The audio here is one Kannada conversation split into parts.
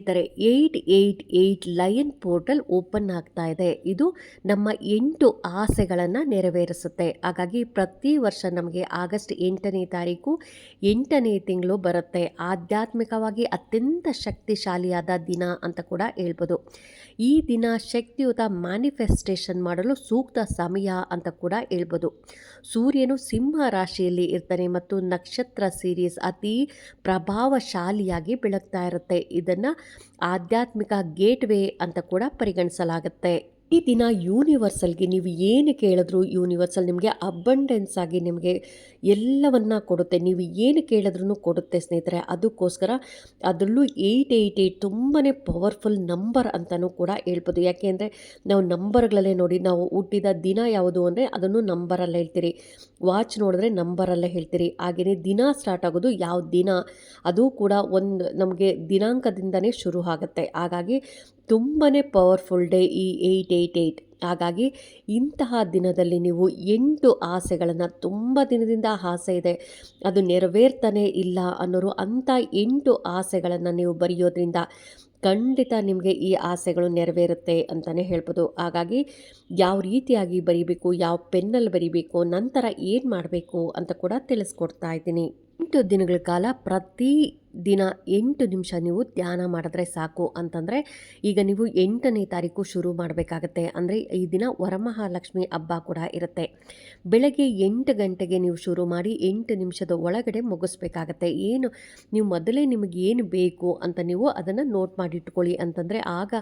ಸ್ನೇಹಿತರೆ eight eight eight lion portal open ಆಗ್ತಾ ಇದೆ. ಇದು ನಮ್ಮ ಎಂಟು ಆಸೆಗಳನ್ನು ನೆರವೇರಿಸುತ್ತೆ. ಹಾಗಾಗಿ ಪ್ರತಿ ವರ್ಷ ನಮಗೆ ಆಗಸ್ಟ್ ಎಂಟನೇ ತಾರೀಕು ಎಂಟನೇ ತಿಂಗಳು ಬರುತ್ತೆ. ಆಧ್ಯಾತ್ಮಿಕವಾಗಿ ಅತ್ಯಂತ ಶಕ್ತಿಶಾಲಿಯಾದ ದಿನ ಅಂತ ಕೂಡ ಹೇಳ್ಬೋದು. ಈ ದಿನ ಶಕ್ತಿಯುತ ಮ್ಯಾನಿಫೆಸ್ಟೇಷನ್ ಮಾಡಲು ಸೂಕ್ತ ಸಮಯ ಅಂತ ಕೂಡ ಹೇಳ್ಬೋದು. ಸೂರ್ಯನು ಸಿಂಹ ರಾಶಿಯಲ್ಲಿ ಇರ್ತಾನೆ ಮತ್ತು ನಕ್ಷತ್ರ ಸೀರೀಸ್ ಅತಿ ಪ್ರಭಾವಶಾಲಿಯಾಗಿ ಬೆಳಗ್ತಾ ಇರುತ್ತೆ. ಇದನ್ನು ಆಧ್ಯಾತ್ಮಿಕ ಗೇಟ್ವೇ ಅಂತ ಕೂಡ ಪರಿಗಣಿಸಲಾಗುತ್ತೆ. ಈ ದಿನ ಯೂನಿವರ್ಸಲ್ಗೆ ನೀವು ಏನು ಕೇಳಿದ್ರು ಯೂನಿವರ್ಸಲ್ ನಿಮಗೆ ಅಬಂಡೆನ್ಸ್ ಆಗಿ ನಿಮಗೆ ಎಲ್ಲವನ್ನ ಕೊಡುತ್ತೆ. ನೀವು ಏನು ಕೇಳಿದ್ರೂ ಕೊಡುತ್ತೆ ಸ್ನೇಹಿತರೆ. ಅದಕ್ಕೋಸ್ಕರ ಅದರಲ್ಲೂ ಏಯ್ಟ್ ಏಯ್ಟ್ ಏಯ್ಟ್ ತುಂಬಾ ಪವರ್ಫುಲ್ ನಂಬರ್ ಅಂತಲೂ ಕೂಡ ಹೇಳ್ಬೋದು. ಯಾಕೆ ಅಂದರೆ ನಾವು ನಂಬರ್ಗಳಲ್ಲೇ ನೋಡಿ ನಾವು ಹುಟ್ಟಿದ ದಿನ ಯಾವುದು ಅಂದರೆ ಅದನ್ನು ನಂಬರಲ್ಲೇ ಹೇಳ್ತೀರಿ. ವಾಚ್ ನೋಡಿದ್ರೆ ನಂಬರಲ್ಲೇ ಹೇಳ್ತೀರಿ. ಹಾಗೆಯೇ ದಿನ ಸ್ಟಾರ್ಟ್ ಆಗೋದು ಯಾವ ದಿನ ಅದು ಕೂಡ ಒಂದು ನಮಗೆ ದಿನಾಂಕದಿಂದನೇ ಶುರು ಆಗುತ್ತೆ ಹಾಗಾಗಿ ತುಂಬಾ ಪವರ್ಫುಲ್ ಡೇ ಈ ಏಯ್ಟ್ ಏಯ್ಟ್ ಏಯ್ಟ್ ಹಾಗಾಗಿ ಇಂತಹ ದಿನದಲ್ಲಿ ನೀವು ಎಂಟು ಆಸೆಗಳನ್ನು ತುಂಬ ದಿನದಿಂದ ಆಸೆ ಇದೆ. ಅದು ನೆರವೇರ್ತಾನೆ ಇಲ್ಲ ಅನ್ನೋರು ಅಂಥ ಎಂಟು ಆಸೆಗಳನ್ನು ನೀವು ಬರೆಯೋದ್ರಿಂದ ಖಂಡಿತ ನಿಮಗೆ ಈ ಆಸೆಗಳು ನೆರವೇರುತ್ತೆ ಅಂತಲೇ ಹೇಳ್ಬೋದು. ಹಾಗಾಗಿ ಯಾವ ರೀತಿಯಾಗಿ ಬರೀಬೇಕು, ಯಾವ ಪೆನ್ನಲ್ಲಿ ಬರೀಬೇಕು, ನಂತರ ಏನು ಮಾಡಬೇಕು ಅಂತ ಕೂಡ ತಿಳಿಸ್ಕೊಡ್ತಾ ಇದ್ದೀನಿ. ಎಂಟು ದಿನಗಳ ಕಾಲ ಪ್ರತಿ ದಿನ ಎಂಟು ನಿಮಿಷ ನೀವು ಧ್ಯಾನ ಮಾಡಿದ್ರೆ ಸಾಕು ಅಂತಂದರೆ ಈಗ ನೀವು ಎಂಟನೇ ತಾರೀಕು ಶುರು ಮಾಡಬೇಕಾಗತ್ತೆ. ಅಂದರೆ ಈ ದಿನ ವರಮಹಾಲಕ್ಷ್ಮಿ ಹಬ್ಬ ಕೂಡ ಇರುತ್ತೆ. ಬೆಳಗ್ಗೆ ಎಂಟು ಗಂಟೆಗೆ ನೀವು ಶುರು ಮಾಡಿ ಎಂಟು ನಿಮಿಷದ ಒಳಗಡೆ ಮುಗಿಸ್ಬೇಕಾಗತ್ತೆ. ಏನು ನೀವು ಮೊದಲೇ ನಿಮಗೆ ಏನು ಬೇಕು ಅಂತ ನೀವು ಅದನ್ನು ನೋಟ್ ಮಾಡಿಟ್ಕೊಳ್ಳಿ ಅಂತಂದರೆ ಆಗ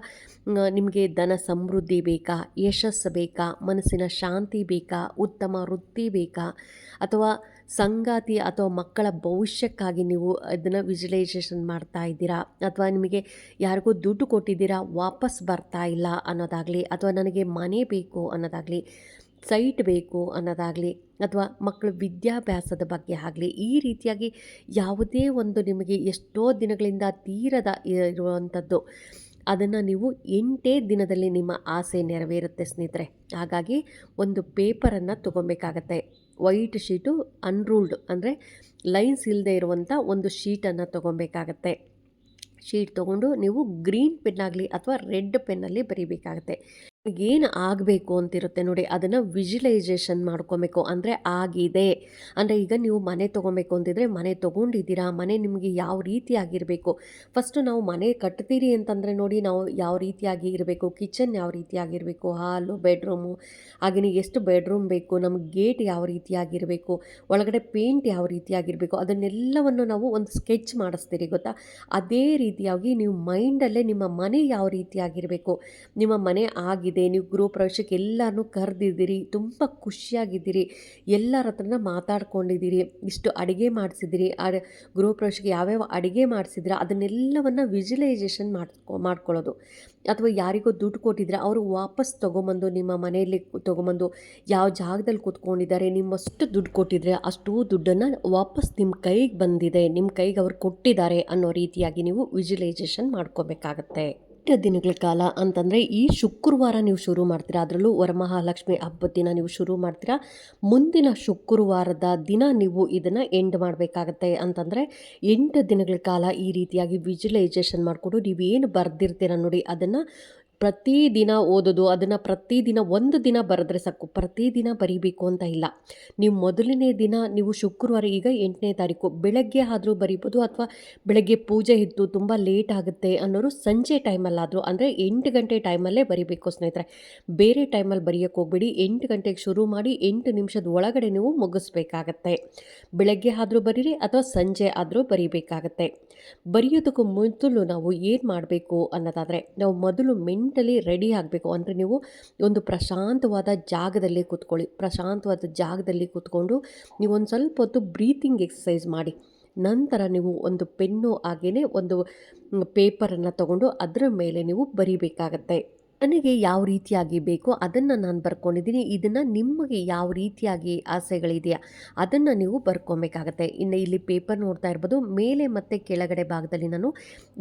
ನಿಮಗೆ ಧನ ಸಮೃದ್ಧಿ ಬೇಕಾ, ಯಶಸ್ಸು ಬೇಕಾ, ಮನಸ್ಸಿನ ಶಾಂತಿ ಬೇಕಾ, ಉತ್ತಮ ವೃತ್ತಿ ಬೇಕಾ ಅಥವಾ ಸಂಗಾತಿ ಅಥವಾ ಮಕ್ಕಳ ಭವಿಷ್ಯಕ್ಕಾಗಿ ನೀವು ಅದನ್ನು ವಿಜುಲೈಸೇಷನ್ ಮಾಡ್ತಾ ಇದ್ದೀರಾ? ಅಥವಾ ನಿಮಗೆ ಯಾರಿಗೂ ದುಡ್ಡು ಕೊಟ್ಟಿದ್ದೀರಾ, ವಾಪಸ್ ಬರ್ತಾ ಇಲ್ಲ ಅನ್ನೋದಾಗಲಿ, ಅಥವಾ ನನಗೆ ಮನೆ ಬೇಕು ಅನ್ನೋದಾಗಲಿ ಸೈಟ್ ಬೇಕು ಅನ್ನೋದಾಗಲಿ, ಅಥವಾ ಮಕ್ಕಳ ವಿದ್ಯಾಭ್ಯಾಸದ ಬಗ್ಗೆ ಆಗಲಿ, ಈ ರೀತಿಯಾಗಿ ಯಾವುದೇ ಒಂದು ನಿಮಗೆ ಎಷ್ಟೋ ದಿನಗಳಿಂದ ತೀರದ ಇರುವಂಥದ್ದು, ಅದನ್ನು ನೀವು ಎಂಟೇ ದಿನದಲ್ಲಿ ನಿಮ್ಮ ಆಸೆ ನೆರವೇರುತ್ತೆ ಸ್ನೇಹಿತರೆ. ಹಾಗಾಗಿ ಒಂದು ಪೇಪರನ್ನು ತೊಗೊಬೇಕಾಗತ್ತೆ. ವೈಟ್ ಶೀಟು ಅನ್ರೂಲ್ಡ್ ಅಂದರೆ ಲೈನ್ಸ್ ಇಲ್ಲದೆ ಇರುವಂಥ ಒಂದು ಶೀಟನ್ನು ತೊಗೊಬೇಕಾಗತ್ತೆ ಶೀಟ್ ತೊಗೊಂಡು ನೀವು ಗ್ರೀನ್ ಪೆನ್ನಾಗಲಿ ಅಥವಾ ರೆಡ್ ಪೆನ್ನಲ್ಲಿ ಬರೀಬೇಕಾಗತ್ತೆ. ಏನು ಆಗಬೇಕು ಅಂತಿರುತ್ತೆ ನೋಡಿ, ಅದನ್ನು ವಿಜುಲೈಸೇಷನ್ ಮಾಡ್ಕೊಬೇಕು. ಅಂದರೆ ಆಗಿದೆ. ಅಂದರೆ ಈಗ ನೀವು ಮನೆ ತೊಗೊಬೇಕು ಅಂತಿದ್ರೆ ಮನೆ ತೊಗೊಂಡಿದ್ದೀರಾ, ಮನೆ ನಿಮಗೆ ಯಾವ ರೀತಿಯಾಗಿರಬೇಕು ಫಸ್ಟು ನಾವು ಮನೆ ಕಟ್ತೀರಿ ಅಂತಂದರೆ ನೋಡಿ, ನಾವು ಯಾವ ರೀತಿಯಾಗಿ ಇರಬೇಕು? ಕಿಚನ್ ಯಾವ ರೀತಿಯಾಗಿರಬೇಕು ಹಾಲು ಬೆಡ್ರೂಮು ಹಾಗೆಯೇ ಎಷ್ಟು ಬೆಡ್ರೂಮ್ ಬೇಕು? ನಮ್ಮ ಗೇಟ್ ಯಾವ ರೀತಿಯಾಗಿರಬೇಕು ಒಳಗಡೆ ಪೇಂಟ್ ಯಾವ ರೀತಿಯಾಗಿರಬೇಕು ಅದನ್ನೆಲ್ಲವನ್ನು ನಾವು ಒಂದು ಸ್ಕೆಚ್ ಮಾಡಿಸ್ತೀರಿ, ಗೊತ್ತಾ? ಅದೇ ರೀತಿಯಾಗಿ ನೀವು ಮೈಂಡಲ್ಲೇ ನಿಮ್ಮ ಮನೆ ಯಾವ ರೀತಿಯಾಗಿರಬೇಕು ನಿಮ್ಮ ಮನೆ ಆಗಿದೆ ಆಗಿದೆ ನೀವು ಗೃಹ ಪ್ರವೇಶಕ್ಕೆ ಎಲ್ಲರನ್ನೂ ಕರೆದಿದ್ದೀರಿ, ತುಂಬ ಖುಷಿಯಾಗಿದ್ದೀರಿ, ಎಲ್ಲರ ಹತ್ರನ ಮಾತಾಡ್ಕೊಂಡಿದ್ದೀರಿ, ಇಷ್ಟು ಅಡುಗೆ ಮಾಡಿಸಿದ್ದೀರಿ, ಆ ಗೃಹ ಪ್ರವೇಶಕ್ಕೆ ಯಾವ್ಯಾವ ಅಡುಗೆ ಮಾಡಿಸಿದ್ರೆ, ಅದನ್ನೆಲ್ಲವನ್ನು ವಿಜುಲೈಸೇಷನ್ ಮಾಡ್ಕೊ, ಮಾಡ್ಕೊಳ್ಳೋದು. ಅಥವಾ ಯಾರಿಗೋ ದುಡ್ಡು ಕೊಟ್ಟಿದ್ರೆ ಅವರು ವಾಪಸ್ ತೊಗೊಂಬಂದು ನಿಮ್ಮ ಮನೆಯಲ್ಲಿ ತೊಗೊಂಬಂದು ಯಾವ ಜಾಗದಲ್ಲಿ ಕೂತ್ಕೊಂಡಿದ್ದಾರೆ, ನಿಮ್ಮಷ್ಟು ದುಡ್ಡು ಕೊಟ್ಟಿದ್ರೆ ಅಷ್ಟು ದುಡ್ಡನ್ನು ವಾಪಸ್ ನಿಮ್ಮ ಕೈಗೆ ಬಂದಿದೆ ನಿಮ್ಮ ಕೈಗೆ ಅವ್ರು ಕೊಟ್ಟಿದ್ದಾರೆ ಅನ್ನೋ ರೀತಿಯಾಗಿ ನೀವು ವಿಜುಲೈಸೇಷನ್ ಮಾಡ್ಕೋಬೇಕಾಗತ್ತೆ. ಎಂಟು ದಿನಗಳ ಕಾಲ ಅಂತಂದರೆ ಈ ಶುಕ್ರವಾರ ನೀವು ಶುರು ಮಾಡ್ತೀರಾ, ಅದರಲ್ಲೂ ವರಮಹಾಲಕ್ಷ್ಮಿ ಹಬ್ಬದ ದಿನ ನೀವು ಶುರು ಮಾಡ್ತೀರಾ, ಮುಂದಿನ ಶುಕ್ರವಾರದ ದಿನ ನೀವು ಇದನ್ನು ಎಂಡ್ ಮಾಡಬೇಕಾಗತ್ತೆ ಅಂತಂದರೆ ಎಂಟು ದಿನಗಳ ಕಾಲ ಈ ರೀತಿಯಾಗಿ ವಿಜುಲೈಸೇಷನ್ ಮಾಡಿಕೊಂಡು ನೀವು ಏನು ಬರೆದಿರ್ತೀರ ನೋಡಿ ಅದನ್ನು ಪ್ರತಿದಿನ ಓದೋದು, ಅದನ್ನು ಪ್ರತಿದಿನ ಒಂದು ದಿನ ಬರೆದ್ರೆ ಸಾಕು. ಪ್ರತಿದಿನ ಬರೀಬೇಕು ಅಂತ ಇಲ್ಲ. ನೀವು ಮೊದಲನೇ ದಿನ, ನೀವು ಶುಕ್ರವಾರ, ಈಗ ಎಂಟನೇ ತಾರೀಕು, ಬೆಳಗ್ಗೆ ಆದರೂ ಬರೀಬೋದು ಅಥವಾ ಬೆಳಗ್ಗೆ ಪೂಜೆ ಇತ್ತು, ತುಂಬ ಲೇಟ್ ಆಗುತ್ತೆ ಅನ್ನೋರು ಸಂಜೆ ಟೈಮಲ್ಲಾದರೂ ಅಂದರೆ ಎಂಟು ಗಂಟೆ ಟೈಮಲ್ಲೇ ಬರೀಬೇಕು ಸ್ನೇಹಿತರೆ. ಬೇರೆ ಟೈಮಲ್ಲಿ ಬರೆಯೋಕ್ಕೆ ಹೋಗ್ಬೇಡಿ. ಎಂಟು ಗಂಟೆಗೆ ಶುರು ಮಾಡಿ ಎಂಟು ನಿಮಿಷದ ಒಳಗಡೆ ನೀವು ಮುಗಿಸ್ಬೇಕಾಗತ್ತೆ. ಬೆಳಗ್ಗೆ ಆದರೂ ಬರೀರಿ ಅಥವಾ ಸಂಜೆ ಆದರೂ ಬರೀಬೇಕಾಗತ್ತೆ. ಬರೆಯೋದಕ್ಕೂ ಮೊದಲು ನಾವು ಏನು ಮಾಡಬೇಕು ಅನ್ನೋದಾದರೆ, ನಾವು ಮೊದಲು ಮೆಂಟಲಿ ರೆಡಿ ಆಗಬೇಕು. ಅಂದರೆ ನೀವು ಒಂದು ಪ್ರಶಾಂತವಾದ ಜಾಗದಲ್ಲಿ ಕೂತ್ಕೊಳ್ಳಿ. ಪ್ರಶಾಂತವಾದ ಜಾಗದಲ್ಲಿ ಕೂತ್ಕೊಂಡು ನೀವು ಒಂದು ಸ್ವಲ್ಪ ಹೊತ್ತು ಬ್ರೀತಿಂಗ್ ಎಕ್ಸಸೈಸ್ ಮಾಡಿ. ನಂತರ ನೀವು ಒಂದು ಪೆನ್ನು ಹಾಗೆಯೇ ಒಂದು ಪೇಪರನ್ನು ತಗೊಂಡು ಅದರ ಮೇಲೆ ನೀವು ಬರೀಬೇಕಾಗತ್ತೆ. ನನಗೆ ಯಾವ ರೀತಿಯಾಗಿ ಬೇಕೋ ಅದನ್ನು ನಾನು ಬರ್ಕೊಂಡಿದ್ದೀನಿ. ಇದನ್ನು ನಿಮಗೆ ಯಾವ ರೀತಿಯಾಗಿ ಆಸೆಗಳಿದೆಯಾ ಅದನ್ನು ನೀವು ಬರ್ಕೊಬೇಕಾಗತ್ತೆ. ಇನ್ನು ಇಲ್ಲಿ ಪೇಪರ್ ನೋಡ್ತಾ ಇರ್ಬೋದು. ಮೇಲೆ ಮತ್ತು ಕೆಳಗಡೆ ಭಾಗದಲ್ಲಿ ನಾನು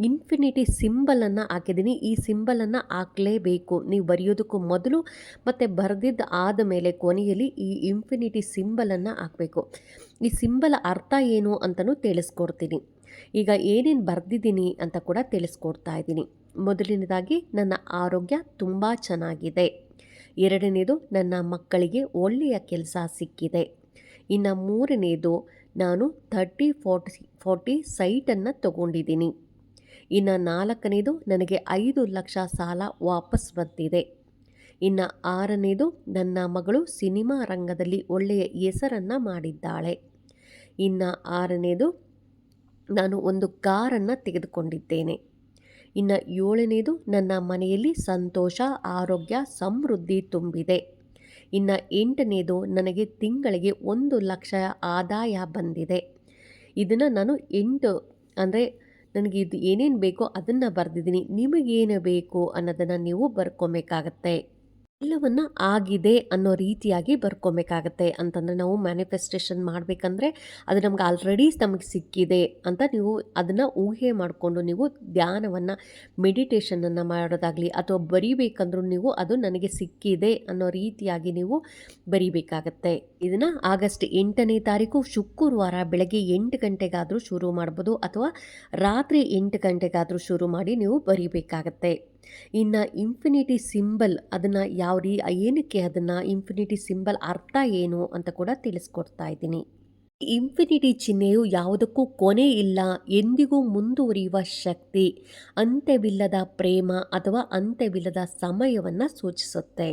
ಇನ್ಫಿನಿಟಿ ಸಿಂಬಲನ್ನು ಹಾಕಿದ್ದೀನಿ. ಈ ಸಿಂಬಲನ್ನು ಹಾಕಲೇಬೇಕು. ನೀವು ಬರೆಯೋದಕ್ಕೂ ಮೊದಲು ಮತ್ತು ಬರೆದಿದ್ದು ಆದ ಮೇಲೆ ಕೊನೆಯಲ್ಲಿ ಈ ಇನ್ಫಿನಿಟಿ ಸಿಂಬಲನ್ನು ಹಾಕಬೇಕು. ಈ ಸಿಂಬಲ್ ಅರ್ಥ ಏನು ಅಂತಲೂ ತಿಳಿಸ್ಕೊಡ್ತೀನಿ. ಈಗ ಏನೇನು ಬರೆದಿದ್ದೀನಿ ಅಂತ ಕೂಡ ತಿಳಿಸ್ಕೊಡ್ತಾ ಇದ್ದೀನಿ. ಮೊದಲನೇದಾಗಿ, ನನ್ನ ಆರೋಗ್ಯ ತುಂಬ ಚೆನ್ನಾಗಿದೆ. ಎರಡನೇದು, ನನ್ನ ಮಕ್ಕಳಿಗೆ ಒಳ್ಳೆಯ ಕೆಲಸ ಸಿಕ್ಕಿದೆ. ಇನ್ನು ಮೂರನೇದು, ನಾನು ಥರ್ಟಿ ಫೋರ್ಟಿ ಫೋರ್ಟಿ ಸೈಟನ್ನು ತಗೊಂಡಿದ್ದೀನಿ. ಇನ್ನು ನಾಲ್ಕನೇದು, ನನಗೆ ಐದು ಲಕ್ಷ ಸಾಲ ವಾಪಸ್ ಬಂದಿದೆ. ಇನ್ನು ಆರನೇದು, ನನ್ನ ಮಗಳು ಸಿನಿಮಾ ರಂಗದಲ್ಲಿ ಒಳ್ಳೆಯ ಹೆಸರನ್ನು ಮಾಡಿದ್ದಾಳೆ. ಇನ್ನು ಆರನೇದು ನಾನು ಒಂದು ಕಾರನ್ನು ತೆಗೆದುಕೊಂಡಿದ್ದೇನೆ. ಇನ್ನು ಏಳನೇದು, ನನ್ನ ಮನೆಯಲ್ಲಿ ಸಂತೋಷ, ಆರೋಗ್ಯ, ಸಮೃದ್ಧಿ ತುಂಬಿದೆ. ಇನ್ನು ಎಂಟನೇದು, ನನಗೆ ತಿಂಗಳಿಗೆ ಒಂದು ಲಕ್ಷ ಆದಾಯ ಬಂದಿದೆ. ಇದನ್ನು ನಾನು ಎಂಟು, ಅಂದರೆ ನನಗೆ ಇದು ಏನೇನು ಬೇಕೋ ಅದನ್ನು ಬರೆದಿದ್ದೀನಿ. ನಿಮಗೇನು ಬೇಕು ಅನ್ನೋದನ್ನು ನೀವು ಬರ್ಕೊಬೇಕಾಗತ್ತೆ. ಎಲ್ಲವನ್ನ ಆಗಿದೆ ಅನ್ನೋ ರೀತಿಯಾಗಿ ಬರ್ಕೊಬೇಕಾಗತ್ತೆ ಅಂತಂದರೆ ನಾವು ಮ್ಯಾನಿಫೆಸ್ಟೇಷನ್ ಮಾಡಬೇಕಂದ್ರೆ ಅದು ನಮ್ಗೆ ಆಲ್ರೆಡಿ ನಮಗೆ ಸಿಕ್ಕಿದೆ ಅಂತ ನೀವು ಅದನ್ನು ಊಹೆ ಮಾಡಿಕೊಂಡು ನೀವು ಧ್ಯಾನವನ್ನು ಮೆಡಿಟೇಷನನ್ನು ಮಾಡೋದಾಗಲಿ ಅಥವಾ ಬರಿಬೇಕಂದ್ರೂ ನೀವು ಅದು ನನಗೆ ಸಿಕ್ಕಿದೆ ಅನ್ನೋ ರೀತಿಯಾಗಿ ನೀವು ಬರಿಬೇಕಾಗತ್ತೆ. ಇದನ್ನು ಆಗಸ್ಟ್ ಎಂಟನೇ ತಾರೀಕು ಶುಕ್ರವಾರ ಬೆಳಗ್ಗೆ ಎಂಟು ಗಂಟೆಗಾದರೂ ಶುರು ಮಾಡ್ಬೋದು ಅಥವಾ ರಾತ್ರಿ ಎಂಟು ಗಂಟೆಗಾದರೂ ಶುರು ಮಾಡಿ ನೀವು ಬರಿಬೇಕಾಗತ್ತೆ. ಇನ್ನು ಇನ್ಫಿನಿಟಿ ಸಿಂಬಲ್ ಅದನ್ನು ಯಾವ ರೀ, ಏನಕ್ಕೆ ಅದನ್ನು ಇನ್ಫಿನಿಟಿ ಸಿಂಬಲ್ ಅರ್ಥ ಏನು ಅಂತ ಕೂಡ ತಿಳಿಸ್ಕೊಡ್ತಾ ಇದ್ದೀನಿ. ಇನ್ಫಿನಿಟಿ ಚಿಹ್ನೆಯು ಯಾವುದಕ್ಕೂ ಕೊನೆ ಇಲ್ಲ, ಎಂದಿಗೂ ಮುಂದುವರಿಯುವ ಶಕ್ತಿ, ಅಂತ್ಯವಿಲ್ಲದ ಪ್ರೇಮ ಅಥವಾ ಅಂತ್ಯವಿಲ್ಲದ ಸಮಯವನ್ನು ಸೂಚಿಸುತ್ತೆ.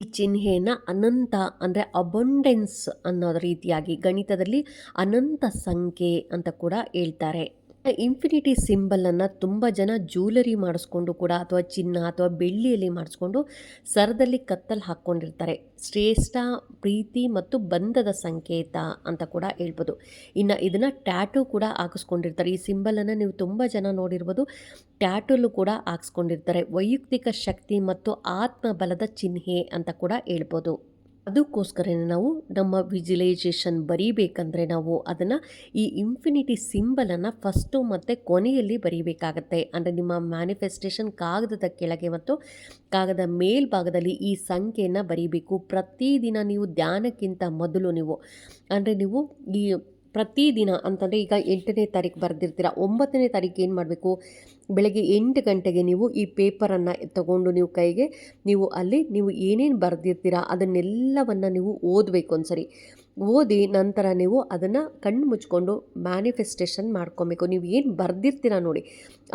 ಈ ಚಿಹ್ನೆಯನ್ನು ಅನಂತ ಅಂದರೆ ಅಬಂಡೆನ್ಸ್ ಅನ್ನೋ ರೀತಿಯಾಗಿ ಗಣಿತದಲ್ಲಿ ಅನಂತ ಸಂಖ್ಯೆ ಅಂತ ಕೂಡ ಹೇಳ್ತಾರೆ. ಇನ್ಫಿನಿಟಿ ಸಿಂಬಲನ್ನು ತುಂಬ ಜನ ಜ್ಯೂಲರಿ ಮಾಡಿಸ್ಕೊಂಡು ಕೂಡ ಅಥವಾ ಚಿನ್ನ ಅಥವಾ ಬೆಳ್ಳಿಯಲ್ಲಿ ಮಾಡಿಸ್ಕೊಂಡು ಸರದಲ್ಲಿ ಕತ್ತಲ್ಲಿ ಹಾಕ್ಕೊಂಡಿರ್ತಾರೆ. ಶ್ರೇಷ್ಠ, ಪ್ರೀತಿ ಮತ್ತು ಬಂಧದ ಸಂಕೇತ ಅಂತ ಕೂಡ ಹೇಳ್ಬೋದು. ಇನ್ನು ಇದನ್ನು ಟ್ಯಾಟೂ ಕೂಡ ಹಾಕಿಸ್ಕೊಂಡಿರ್ತಾರೆ. ಈ ಸಿಂಬಲನ್ನು ನೀವು ತುಂಬ ಜನ ನೋಡಿರ್ಬೋದು ಟ್ಯಾಟೂಲು ಕೂಡ ಹಾಕಿಸ್ಕೊಂಡಿರ್ತಾರೆ. ವೈಯಕ್ತಿಕ ಶಕ್ತಿ ಮತ್ತು ಆತ್ಮಬಲದ ಚಿಹ್ನೆ ಅಂತ ಕೂಡ ಹೇಳ್ಬೋದು. ಅದಕ್ಕೋಸ್ಕರನೇ ನಾವು ನಮ್ಮ ವಿಜುಲೈಜೇಷನ್ ಬರೀಬೇಕಂದ್ರೆ ನಾವು ಅದನ್ನು ಈ ಇನ್ಫಿನಿಟಿ ಸಿಂಬಲನ್ನು ಫಸ್ಟು ಮತ್ತು ಕೊನೆಯಲ್ಲಿ ಬರೀಬೇಕಾಗತ್ತೆ. ಅಂದರೆ ನಿಮ್ಮ ಮ್ಯಾನಿಫೆಸ್ಟೇಷನ್ ಕಾಗದದ ಕೆಳಗೆ ಮತ್ತು ಕಾಗದ ಮೇಲ್ಭಾಗದಲ್ಲಿ ಈ ಸಂಖ್ಯೆಯನ್ನು ಬರೀಬೇಕು. ಪ್ರತಿದಿನ ನೀವು ಧ್ಯಾನಕ್ಕಿಂತ ಮೊದಲು ನೀವು, ಅಂದರೆ ನೀವು ಈ ಪ್ರತಿದಿನ ಅಂತಂದರೆ ಈಗ ಎಂಟನೇ ತಾರೀಕು ಬರೆದಿರ್ತೀರ, ಒಂಬತ್ತನೇ ತಾರೀಕು ಏನು ಮಾಡಬೇಕು? ಬೆಳಗ್ಗೆ ಎಂಟು ಗಂಟೆಗೆ ನೀವು ಈ ಪೇಪರನ್ನು ತಗೊಂಡು ನೀವು ಕೈಗೆ ನೀವು ಅಲ್ಲಿ ನೀವು ಏನೇನು ಬರೆದಿರ್ತೀರ ಅದನ್ನೆಲ್ಲವನ್ನು ನೀವು ಓದಬೇಕು ಒಂದ್ಸರಿ. ಓದಿ ನಂತರ ನೀವು ಅದನ್ನು ಕಣ್ಣು ಮುಚ್ಕೊಂಡು ಮ್ಯಾನಿಫೆಸ್ಟೇಷನ್ ಮಾಡ್ಕೊಬೇಕು. ನೀವು ಏನು ಬರೆದಿರ್ತೀರ ನೋಡಿ,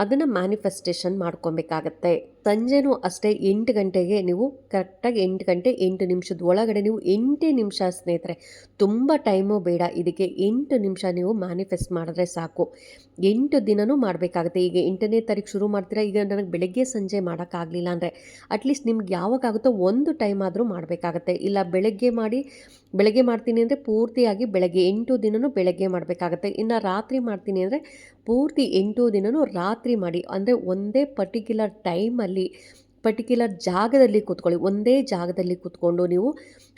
ಅದನ್ನು ಮ್ಯಾನಿಫೆಸ್ಟೇಷನ್ ಮಾಡ್ಕೊಬೇಕಾಗತ್ತೆ. ಸಂಜೆನೂ ಅಷ್ಟೇ ಎಂಟು ಗಂಟೆಗೆ ನೀವು ಕರೆಕ್ಟಾಗಿ ಎಂಟು ಗಂಟೆ ಎಂಟು ನಿಮಿಷದ ಒಳಗಡೆ ನೀವು ಎಂಟೇ ನಿಮಿಷ ಸ್ನೇಹಿತರೆ, ತುಂಬ ಟೈಮು ಬೇಡ. ಇದಕ್ಕೆ ಎಂಟು ನಿಮಿಷ ನೀವು ಮ್ಯಾನಿಫೆಸ್ಟ್ ಮಾಡಿದ್ರೆ ಸಾಕು. ಎಂಟು ದಿನವೂ ಮಾಡಬೇಕಾಗುತ್ತೆ. ಈಗ ಎಂಟನೇ ತಾರೀಕು ಶುರು ಮಾಡ್ತೀರಾ? ಈಗ ನನಗೆ ಬೆಳಗ್ಗೆ ಸಂಜೆ ಮಾಡೋಕ್ಕಾಗಲಿಲ್ಲ ಅಂದರೆ ಅಟ್ಲೀಸ್ಟ್ ನಿಮ್ಗೆ ಯಾವಾಗಾಗುತ್ತೋ ಒಂದು ಟೈಮ್ ಆದರೂ ಮಾಡಬೇಕಾಗತ್ತೆ. ಇಲ್ಲ ಬೆಳಗ್ಗೆ ಮಾಡಿ, ಬೆಳಗ್ಗೆ ಮಾಡ್ತೀನಿ ಅಂದರೆ ಪೂರ್ತಿಯಾಗಿ ಬೆಳಗ್ಗೆ ಎಂಟು ದಿನವೂ ಬೆಳಗ್ಗೆ ಮಾಡಬೇಕಾಗತ್ತೆ. ಇನ್ನು ರಾತ್ರಿ ಮಾಡ್ತೀನಿ ಅಂದರೆ ಪೂರ್ತಿ ಎಂಟು ದಿನವೂ ರಾತ್ರಿ ಮಾಡಿ. ಅಂದರೆ ಒಂದೇ ಪರ್ಟಿಕ್ಯುಲರ್ ಟೈಮಲ್ಲಿ ಪರ್ಟಿಕ್ಯುಲರ್ ಜಾಗದಲ್ಲಿ ಕೂತ್ಕೊಳ್ಳಿ. ಒಂದೇ ಜಾಗದಲ್ಲಿ ಕೂತ್ಕೊಂಡು ನೀವು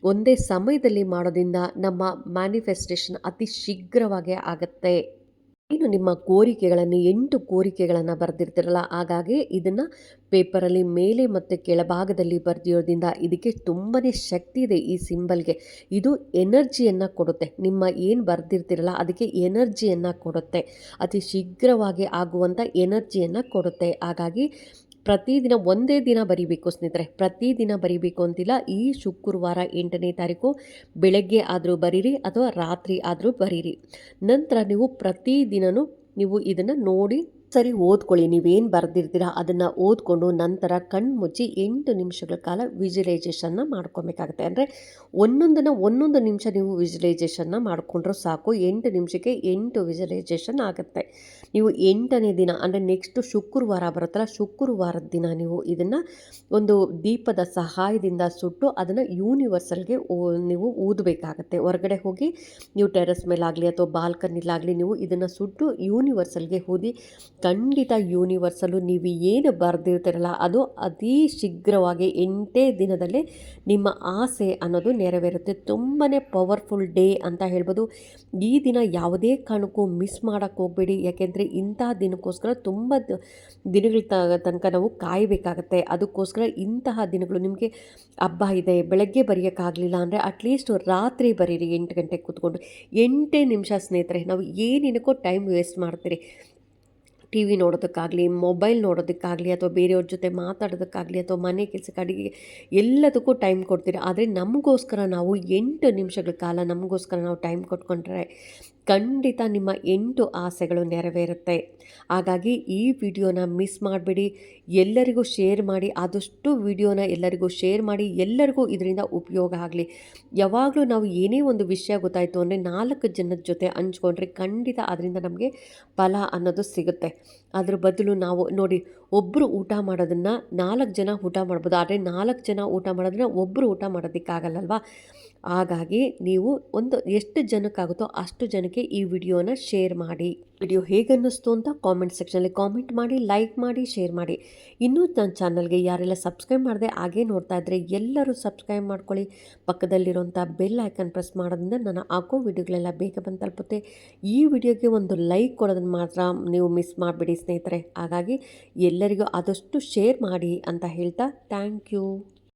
ಒಂದೇ ಸಮಯದಲ್ಲಿ ಮಾಡೋದ್ರಿಂದ ನಮ್ಮ ಮ್ಯಾನಿಫೆಸ್ಟೇಷನ್ ಅತಿ ಶೀಘ್ರವಾಗಿ ಆಗುತ್ತೆ. ಇನ್ನು ನಿಮ್ಮ ಕೋರಿಕೆಗಳನ್ನು, ಎಂಟು ಕೋರಿಕೆಗಳನ್ನು ಬರೆದಿರ್ತೀರಲ್ಲ, ಹಾಗಾಗಿ ಇದನ್ನು ಪೇಪರಲ್ಲಿ ಮೇಲೆ ಮತ್ತು ಕೆಳಭಾಗದಲ್ಲಿ ಬರೆದಿರೋದ್ರಿಂದ ಇದಕ್ಕೆ ತುಂಬಾ ಶಕ್ತಿ ಇದೆ ಈ ಸಿಂಬಲ್ಗೆ. ಇದು ಎನರ್ಜಿಯನ್ನು ಕೊಡುತ್ತೆ. ನಿಮ್ಮ ಏನು ಬರೆದಿರ್ತಿರಲ್ಲ, ಅದಕ್ಕೆ ಎನರ್ಜಿಯನ್ನು ಕೊಡುತ್ತೆ. ಅತಿ ಶೀಘ್ರವಾಗಿ ಆಗುವಂಥ ಎನರ್ಜಿಯನ್ನು ಕೊಡುತ್ತೆ. ಹಾಗಾಗಿ ಪ್ರತಿದಿನ ಒಂದೇ ದಿನ ಬರೀಬೇಕು ಸ್ನೇಹಿತರೆ. ಪ್ರತಿದಿನ ಬರೀಬೇಕು ಅಂತಿಲ್ಲ, ಈ ಶುಕ್ರವಾರ ಎಂಟನೇ ತಾರೀಕು ಬೆಳಗ್ಗೆ ಆದರೂ ಬರೀರಿ ಅಥವಾ ರಾತ್ರಿ ಆದರೂ ಬರೀರಿ. ನಂತರ ನೀವು ಪ್ರತಿದಿನವೂ ನೀವು ಇದನ್ನು ನೋಡಿ ಸರಿ ಓದ್ಕೊಳ್ಳಿ, ನೀವೇನು ಬರೆದಿರ್ತೀರ ಅದನ್ನು ಓದ್ಕೊಂಡು ನಂತರ ಕಣ್ಣು ಮುಚ್ಚಿ ಎಂಟು ನಿಮಿಷಗಳ ಕಾಲ ವಿಜುಲೈಜೇಷನ್ನ ಮಾಡ್ಕೊಬೇಕಾಗುತ್ತೆ. ಅಂದರೆ ಒಂದೊಂದನ್ನು ಒಂದೊಂದು ನಿಮಿಷ ನೀವು ವಿಜುಲೈಜೇಷನ್ನ ಮಾಡಿಕೊಂಡ್ರೂ ಸಾಕು, ಎಂಟು ನಿಮಿಷಕ್ಕೆ ಎಂಟು ವಿಜುಲೈಜೇಷನ್ ಆಗುತ್ತೆ. ನೀವು ಎಂಟನೇ ದಿನ, ಅಂದರೆ ನೆಕ್ಸ್ಟು ಶುಕ್ರವಾರ ಬರುತ್ತಲ್ಲ, ಶುಕ್ರವಾರದ ದಿನ ನೀವು ಇದನ್ನು ಒಂದು ದೀಪದ ಸಹಾಯದಿಂದ ಸುಟ್ಟು ಅದನ್ನು ಯೂನಿವರ್ಸಲ್ಗೆ ನೀವು ಊದಬೇಕಾಗತ್ತೆ. ಹೊರಗಡೆ ಹೋಗಿ ನೀವು ಟೆರೆಸ್ ಮೇಲಾಗಲಿ ಅಥವಾ ಬಾಲ್ಕನಿಲಾಗಲಿ ನೀವು ಇದನ್ನು ಸುಟ್ಟು ಯೂನಿವರ್ಸಲ್ಗೆ ಊದಿ ಖಂಡಿತ ಯೂನಿವರ್ಸಲ್ಲು ನೀವು ಏನು ಬರೆದಿರ್ತೀರಲ್ಲ, ಅದು ಅತೀ ಶೀಘ್ರವಾಗಿ ಎಂಟೇ ದಿನದಲ್ಲೇ ನಿಮ್ಮ ಆಸೆ ಅನ್ನೋದು ನೆರವೇರುತ್ತೆ. ತುಂಬಾ ಪವರ್ಫುಲ್ ಡೇ ಅಂತ ಹೇಳ್ಬೋದು. ಈ ದಿನ ಯಾವುದೇ ಕಾರಣಕ್ಕೂ ಮಿಸ್ ಮಾಡೋಕ್ಕೆ ಹೋಗಬೇಡಿ. ಯಾಕೆಂದರೆ ಇಂತಹ ದಿನಕ್ಕೋಸ್ಕರ ತುಂಬ ದಿನಗಳ ತನಕ ನಾವು ಕಾಯಬೇಕಾಗತ್ತೆ. ಅದಕ್ಕೋಸ್ಕರ ಇಂತಹ ದಿನಗಳು ನಿಮಗೆ ಹಬ್ಬ ಇದೆ, ಬೆಳಗ್ಗೆ ಬರೆಯೋಕ್ಕಾಗಲಿಲ್ಲ ಅಂದರೆ ಅಟ್ಲೀಸ್ಟ್ ರಾತ್ರಿ ಬರೀರಿ ಎಂಟು ಗಂಟೆಗೆ ಕೂತ್ಕೊಂಡು. ಎಂಟೇ ನಿಮಿಷ ಸ್ನೇಹಿತರೆ, ನಾವು ಏನೇನಕ್ಕೋ ಟೈಮ್ ವೇಸ್ಟ್ ಮಾಡ್ತೀರಿ. ಟಿ ವಿ ನೋಡೋದಕ್ಕಾಗಲಿ, ಮೊಬೈಲ್ ನೋಡೋದಕ್ಕಾಗಲಿ ಅಥವಾ ಬೇರೆಯವ್ರ ಜೊತೆ ಮಾತಾಡೋದಕ್ಕಾಗಲಿ ಅಥವಾ ಮನೆ ಕೆಲಸಕ್ಕೆ ಅಡುಗೆ ಎಲ್ಲದಕ್ಕೂ ಟೈಮ್ ಕೊಡ್ತೀರಿ? ಆದರೆ ನಮಗೋಸ್ಕರ ನಾವು ಎಂಟು ನಿಮಿಷಗಳ ಕಾಲ ನಮಗೋಸ್ಕರ ನಾವು ಟೈಮ್ ಕೊಟ್ಕೊಂಡ್ರೆ ಖಂಡಿತ ನಿಮ್ಮ ಎಂಟು ಆಸೆಗಳು ನೆರವೇರುತ್ತೆ. ಹಾಗಾಗಿ ಈ ವಿಡಿಯೋನ ಮಿಸ್ ಮಾಡಬೇಡಿ. ಎಲ್ಲರಿಗೂ ಶೇರ್ ಮಾಡಿ, ಆದಷ್ಟು ವಿಡಿಯೋನ ಎಲ್ಲರಿಗೂ ಶೇರ್ ಮಾಡಿ, ಎಲ್ಲರಿಗೂ ಇದರಿಂದ ಉಪಯೋಗ ಆಗಲಿ. ಯಾವಾಗಲೂ ನಾವು ಏನೇ ಒಂದು ವಿಷಯ ಗೊತ್ತಾಯಿತು ಅಂದರೆ ನಾಲ್ಕು ಜನದ ಜೊತೆ ಹಂಚ್ಕೊಂಡ್ರೆ ಖಂಡಿತ ಅದರಿಂದ ನಮಗೆ ಫಲ ಅನ್ನೋದು ಸಿಗುತ್ತೆ. ಅದ್ರ ಬದಲು ನಾವು ನೋಡಿ ಒಬ್ಬರು ಊಟ ಮಾಡೋದನ್ನು ನಾಲ್ಕು ಜನ ಊಟ ಮಾಡ್ಬೋದು. ಆದರೆ ನಾಲ್ಕು ಜನ ಊಟ ಮಾಡೋದನ್ನ ಒಬ್ಬರು ಊಟ ಮಾಡೋದಕ್ಕಾಗಲ್ಲಲ್ವಾ? ಹಾಗಾಗಿ ನೀವು ಒಂದು, ಎಷ್ಟು ಜನಕ್ಕಾಗುತ್ತೋ ಅಷ್ಟು ಜನಕ್ಕೆ ಈ ವಿಡಿಯೋನ ಶೇರ್ ಮಾಡಿ. ವಿಡಿಯೋ ಹೇಗನ್ನಿಸ್ತು ಅಂತ ಕಾಮೆಂಟ್ ಸೆಕ್ಷನಲ್ಲಿ ಕಾಮೆಂಟ್ ಮಾಡಿ ಲೈಕ್ ಮಾಡಿ ಶೇರ್ ಮಾಡಿ. ಇನ್ನೂ ನನ್ನ ಚಾನಲ್ಗೆ ಯಾರೆಲ್ಲ ಸಬ್ಸ್ಕ್ರೈಬ್ ಮಾಡಿದೆ ಹಾಗೇ ನೋಡ್ತಾ ಇದ್ದರೆ ಎಲ್ಲರೂ ಸಬ್ಸ್ಕ್ರೈಬ್ ಮಾಡ್ಕೊಳ್ಳಿ. ಪಕ್ಕದಲ್ಲಿರುವಂಥ ಬೆಲ್ ಐಕನ್ ಪ್ರೆಸ್ ಮಾಡೋದ್ರಿಂದ ನಾನು ಹಾಕೋ ವಿಡಿಯೋಗಳೆಲ್ಲ ಬೇಗ ಬಂದು ತಲುಪುತ್ತೆ. ಈ ವಿಡಿಯೋಗೆ ಒಂದು ಲೈಕ್ ಕೊಡೋದನ್ನು ಮಾತ್ರ ನೀವು ಮಿಸ್ ಮಾಡಿಬಿಡಿ ಸ್ನೇಹಿತರೆ. ಹಾಗಾಗಿ ಎಲ್ಲರಿಗೂ ಆದಷ್ಟು ಶೇರ್ ಮಾಡಿ ಅಂತ ಹೇಳ್ತಾ ಥ್ಯಾಂಕ್ ಯು